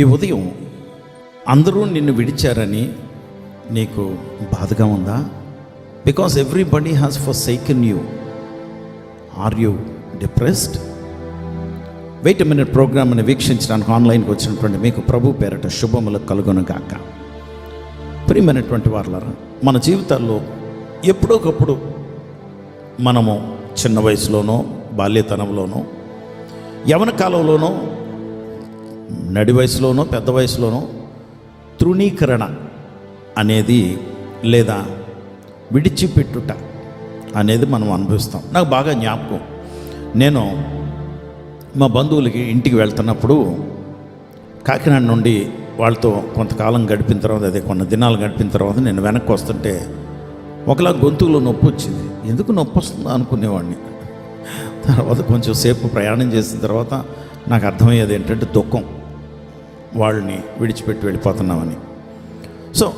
ఈ ఉదయం అందరూ నిన్ను విడిచారని నీకు బాధగా ఉందా? Because everybody has forsaken you are you depressed wait minute ప్రోగ్రామ్ని వీక్షించడానికి ఆన్లైన్కి వచ్చినటువంటి మీకు ప్రభు పేరట శుభములు కలుగునుగాక. ప్రియమైనటువంటి వారులారా మన జీవితాల్లో ఎప్పుడోకప్పుడు మనము చిన్న వయసులోనో బాల్యతనంలోనో యవన కాలంలోనో నడి వయసులోనో పెద్ద వయసులోనో తృణీకరణ అనేది లేదా విడిచిపెట్టుట అనేది మనం అనుభవిస్తాం. నాకు బాగా జ్ఞాపకం. నేను మా బంధువులకి ఇంటికి వెళ్తున్నప్పుడు కాకినాడ నుండి వాళ్ళతో కొంతకాలం గడిపిన తర్వాత అదే కొన్ని దినాలు గడిపిన తర్వాత నేను వెనక్కి వస్తుంటే ఒకలా గొంతులో నొప్పి వచ్చింది. ఎందుకు నొప్పి వస్తుందా అనుకునేవాడిని. తర్వాత కొంచెం సేపు ప్రయాణం చేసిన తర్వాత నాకు అర్థమయ్యేది ఏంటంటే దుఃఖం. వాళ్ళని విడిచిపెట్టి వెళ్ళిపోతున్నామని. సో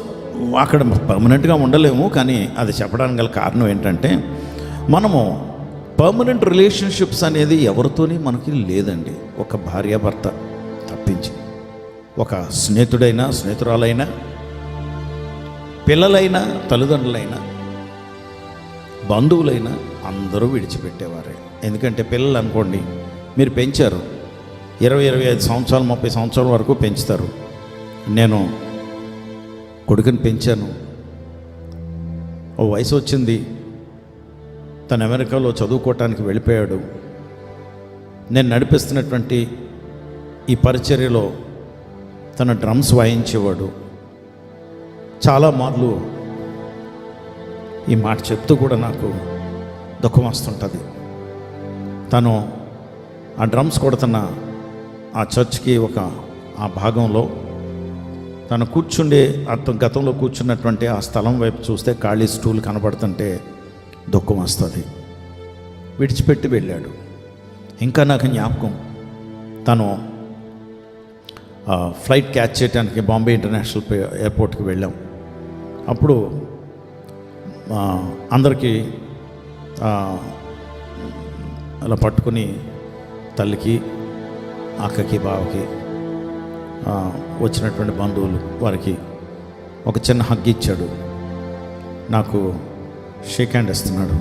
అక్కడ పర్మనెంట్గా ఉండలేము కానీ అది చెప్పడానికి గల కారణం ఏంటంటే మనము పర్మనెంట్ రిలేషన్షిప్స్ అనేది ఎవరితోని మనకి లేదండి. ఒక భార్యాభర్త తప్పించి ఒక స్నేహితుడైనా స్నేహితురాలైనా పిల్లలైనా తల్లిదండ్రులైనా బంధువులైనా అందరూ విడిచిపెట్టేవారే. ఎందుకంటే పిల్లలు అనుకోండి మీరు పెంచారు ఇరవై ఇరవై ఐదు సంవత్సరాలు ముప్పై సంవత్సరాల వరకు పెంచుతారు. నేను కొడుకుని పెంచాను. ఓ వయసు వచ్చింది. తను అమెరికాలో చదువుకోవటానికి వెళ్ళిపోయాడు. నేను నడిపిస్తున్నటువంటి ఈ పరిచర్యలో తన డ్రమ్స్ వాయించేవాడు. చాలా మార్లు ఈ మాట చెప్తూ కూడా నాకు దుఃఖం వస్తుంటుంది. తను ఆ డ్రమ్స్ కొడుతున్న ఆ చర్చ్కి ఒక ఆ భాగంలో తను కూర్చుండే అతను గతంలో కూర్చున్నటువంటి ఆ స్థలం వైపు చూస్తే ఖాళీ స్టూల్ కనబడుతుంటే దుఃఖం వస్తుంది. విడిచిపెట్టి వెళ్ళాడు. ఇంకా నాకు జ్ఞాపకం తను ఫ్లైట్ క్యాచ్ చేయడానికి బాంబే ఇంటర్నేషనల్ ఎయిర్పోర్ట్కి వెళ్ళాం. అప్పుడు అందరికీ అలా పట్టుకుని తల్లికి అక్కకి బావకి వచ్చినటువంటి బంధువులు వారికి ఒక చిన్న హగ్ ఇచ్చాడు. నాకు షేక్ హ్యాండ్ ఇస్తున్నాడు.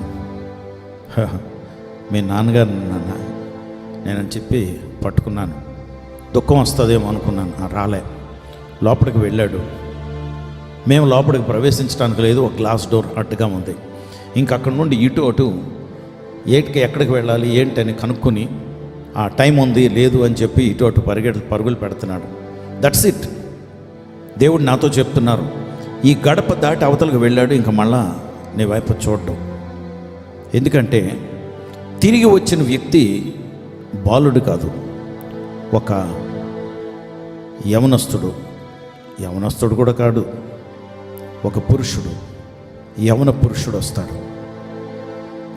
మీ నాన్నగారు నాన్న నేనని చెప్పి పట్టుకున్నాను. దుఃఖం వస్తుందేమో అనుకున్నాను. రాలే. లోపలికి వెళ్ళాడు. మేము లోపలికి ప్రవేశించడానికి లేదు ఒక గ్లాస్ డోర్ అడ్డుగా ఉంది. ఇంక అక్కడ నుండి ఇటు అటు ఏటికి ఎక్కడికి వెళ్ళాలి ఏంటని కనుక్కొని ఆ టైం ఉంది లేదు అని చెప్పి ఇటు అటు పరిగెడు పరుగులు పెడుతున్నాడు. దట్స్ ఇట్ దేవుడు నాతో చెప్తున్నారు. ఈ గడప దాటి అవతలకు వెళ్ళాడు ఇంకా మళ్ళా నీ వైపు చూడడం. ఎందుకంటే తిరిగి వచ్చిన వ్యక్తి బాలుడు కాదు ఒక యవనస్తుడు. యవనస్తుడు కూడా కాడు ఒక పురుషుడు. యవన పురుషుడు వస్తాడు.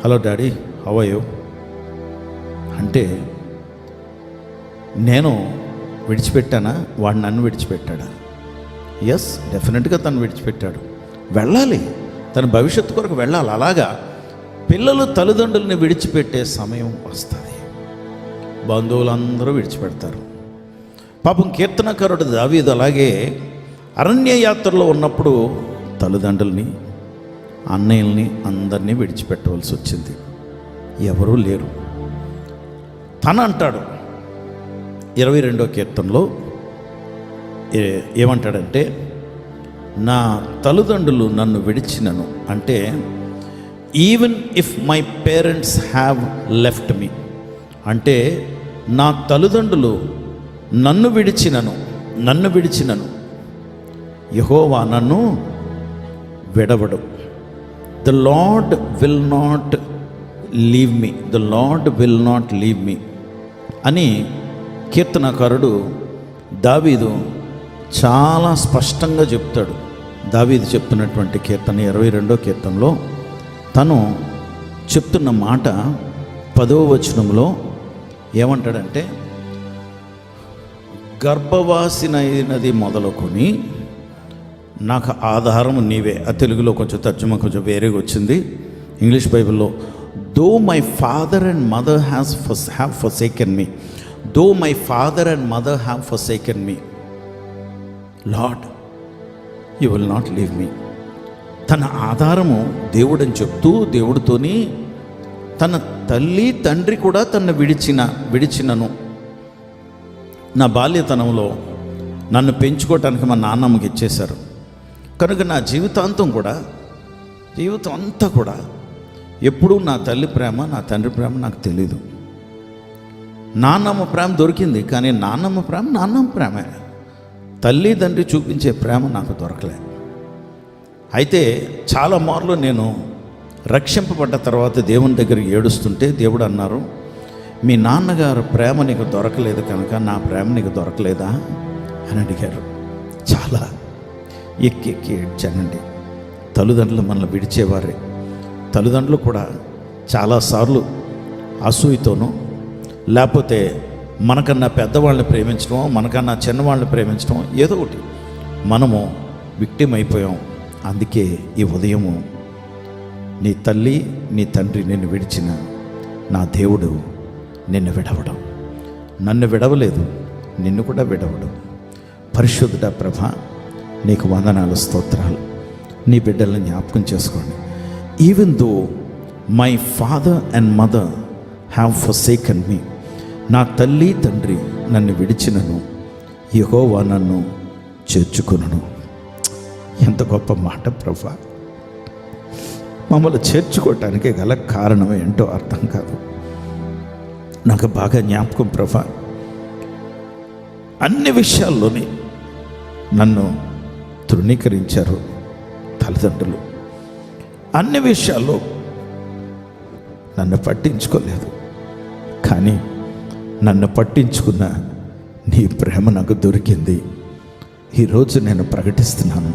హలో డాడీ హవయో అంటే నేను విడిచిపెట్టానా? వాడు నన్ను విడిచిపెట్టాడా? ఎస్ డెఫినెట్గా తను విడిచిపెట్టాడు. వెళ్ళాలి. తన భవిష్యత్తు కొరకు వెళ్ళాలి. అలాగా పిల్లలు తల్లిదండ్రుల్ని విడిచిపెట్టే సమయం వస్తుంది. బంధువులందరూ విడిచిపెడతారు. పాపం కీర్తనకారుడు దావీదు అలాగే అరణ్య యాత్రలో ఉన్నప్పుడు తల్లిదండ్రుల్ని అన్నయ్యల్ని అందరినీ విడిచిపెట్టవలసి వచ్చింది. ఎవరూ లేరు. తన అంటాడు ఇరవై రెండో కీర్తనలో ఏ- ఏమంటాడంటే నా తల్లిదండ్రులు నన్ను విడిచినను. అంటే even if my parents have left me అంటే నా తల్లిదండ్రులు నన్ను విడిచినను నన్ను విడిచినను. యహోవా నన్ను విడవడు. The Lord will not leave me the Lord will not leave me అని కీర్తనకారుడు దావీదు చాలా స్పష్టంగా చెప్తాడు. దావీదు చెప్తున్నటువంటి కీర్తన ఇరవై రెండో కీర్తనలో తను చెప్తున్న మాట పదవ వచనంలో ఏమంటాడంటే గర్భవాసినైనది మొదలుకొని నాకు ఆధారం నీవే. ఆ తెలుగులో కొంచెం తర్జుమా కొంచెం వేరేగా వచ్చింది. ఇంగ్లీష్ బైబిల్లో though my father and mother has fuss have forsaken me though my father and mother have forsaken me Lord you will not leave me తన ఆధారము దేవుడని చెప్తూ దేవుడితోని తన తల్లి తండ్రి కూడా తన్ను విడిచిన విడిచినను. నా బాల్యతనంలో నన్ను పెంచుకోవటానికి మా నాన్నమ్మకి ఇచ్చేశారు. కనుక నా జీవితాంతం కూడా జీవితం అంతా కూడా ఎప్పుడూ నా తల్లి ప్రేమ నా తండ్రి ప్రేమ నాకు తెలీదు. నాన్నమ్మ ప్రేమ దొరికింది కానీ నాన్నమ్మ ప్రేమ నాన్నమ్మ ప్రేమే. తల్లి తండ్రి చూపించే ప్రేమ నాకు దొరకలే. అయితే చాలా మార్లు నేను రక్షింపబడ్డ తర్వాత దేవుని దగ్గర ఏడుస్తుంటే దేవుడు అన్నారు మీ నాన్నగారు ప్రేమ నీకు దొరకలేదు కనుక నా ప్రేమ నీకు దొరకలేదా? అని అడిగారు. చాలా ఎక్కి ఎక్కి ఏడ్చానండి. తల్లిదండ్రులు మనల్ని విడిచేవారే. తల్లిదండ్రులు కూడా చాలాసార్లు అసూయతోనూ లేకపోతే మనకన్నా పెద్దవాళ్ళని ప్రేమించడం మనకన్నా చిన్నవాళ్ళని ప్రేమించడం ఏదో ఒకటి. మనము విక్టిమ్ అయిపోయాం. అందుకే ఈ ఉదయము నీ తల్లి నీ తండ్రి నిన్ను విడిచిన నా దేవుడు నిన్ను విడవడం. నన్ను విడవలేదు నిన్ను కూడా విడవడు. పరిశుద్ధుడ ప్రభ నీకు వందనాలు స్తోత్రాలు. నీ బిడ్డలను జ్ఞాపకం చేసుకోండి. Even though my father and mother have forsaken me నా తల్లి తండ్రి నన్ను విడిచినను. యహోవా నన్ను చేర్చుకును ఎంత గొప్ప మాట ప్రభా. మమ్మల్ని చేర్చుకోవటానికి గల కారణం ఏంటో అర్థం కాదు. నాకు బాగా జ్ఞాపకం ప్రభా. అన్ని విషయాల్లోని నన్ను తృణీకరించారు తల్లిదండ్రులు. అన్ని విషయాల్లో నన్ను పట్టించుకోలేదు. కానీ నన్ను పట్టించుకున్న నీ ప్రేమ నాకు దొరికింది. ఈరోజు నేను ప్రకటిస్తున్నాను.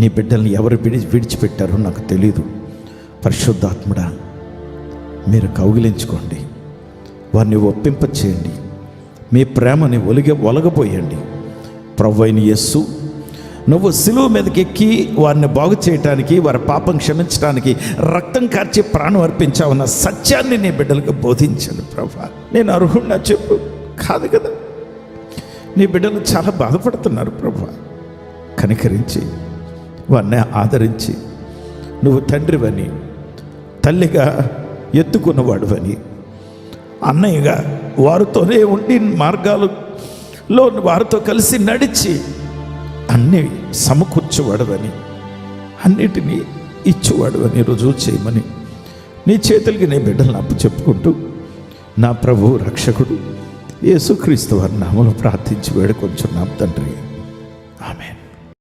నీ బిడ్డల్ని ఎవరు విడి విడిచిపెట్టారో నాకు తెలీదు. పరిశుద్ధాత్ముడా మీరు కౌగిలించుకోండి. వారిని ఒప్పింప చేయండి మీ ప్రేమని ఒలిగ ఒలగపోయండి ప్రవ్వైన యస్సు నువ్వు సిలువు మీదకి ఎక్కి వారిని బాగు చేయటానికి వారి పాపం క్షమించడానికి రక్తం కార్చి ప్రాణం అర్పించావున్న సత్యాన్ని నీ బిడ్డలకు బోధించాను ప్రభా. నేను అర్హుడినా చెప్పు. కాదు కదా. నీ బిడ్డలు చాలా బాధపడుతున్నారు ప్రభా. కనికరించి వారిని ఆదరించి నువ్వు తండ్రివని తల్లిగా ఎత్తుకున్నవాడువని అన్నయ్యగా వారితోనే ఉండి మార్గాలు లో వారితో కలిసి నడిచి అన్ని సమకూర్చేవాడవని అన్నిటినీ ఇచ్చేవాడవని రుజువు చేయమని నీ చేతులకి నీ బిడ్డలను అప్పు చెప్పుకుంటూ నా ప్రభు రక్షకుడు యేసుక్రీస్తు వారి నామలు ప్రార్థించి వేడుకొంచున్నాం తండ్రి. ఆమెన్.